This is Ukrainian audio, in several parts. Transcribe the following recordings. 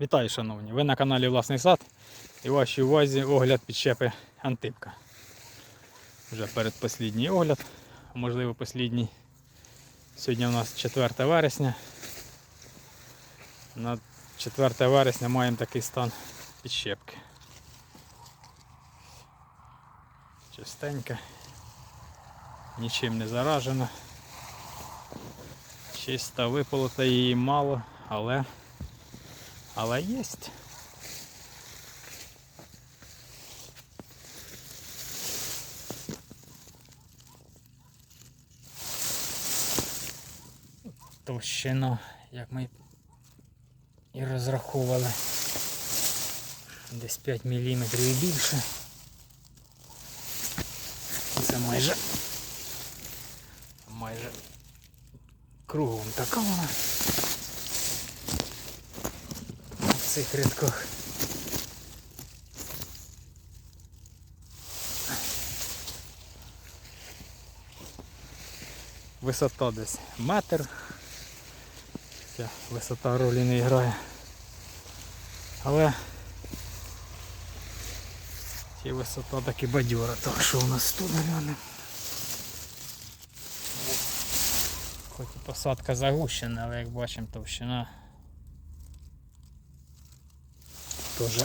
Вітаю, шановні! Ви на каналі Власний сад і в вашій увазі огляд підщепи Антипка. Вже передпослідній огляд, можливо послідній. Сьогодні у нас 4 вересня. На 4 вересня маємо такий стан підщепки. Чистенька, нічим не заражена. Чиста виполота її мало, але але є. Товщина, як ми і розраховували. Десь 5 мм і більше. Це майже майже кругом така вона. Цих рядках. Висота десь метр. Ця висота ролі не грає. Але ці висота таки бадьора. Так що у нас тут глянемо. Хоч і посадка загущена, але як бачимо товщина теж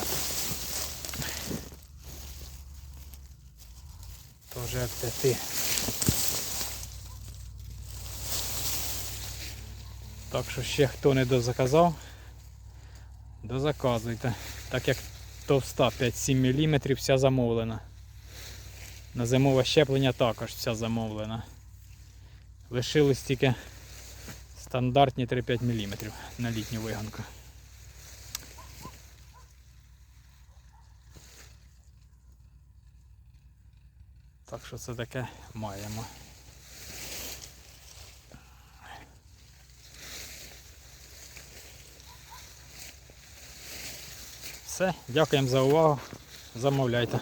теж від п'яти. Так що ще хто не дозаказав, дозаказуйте. Так як товста 5-7 мм вся замовлена. На зимове щеплення також вся замовлена. Лишилось тільки стандартні 3-5 мм на літню виганку. Так що це таке маємо. Все, дякуємо за увагу. Замовляйте.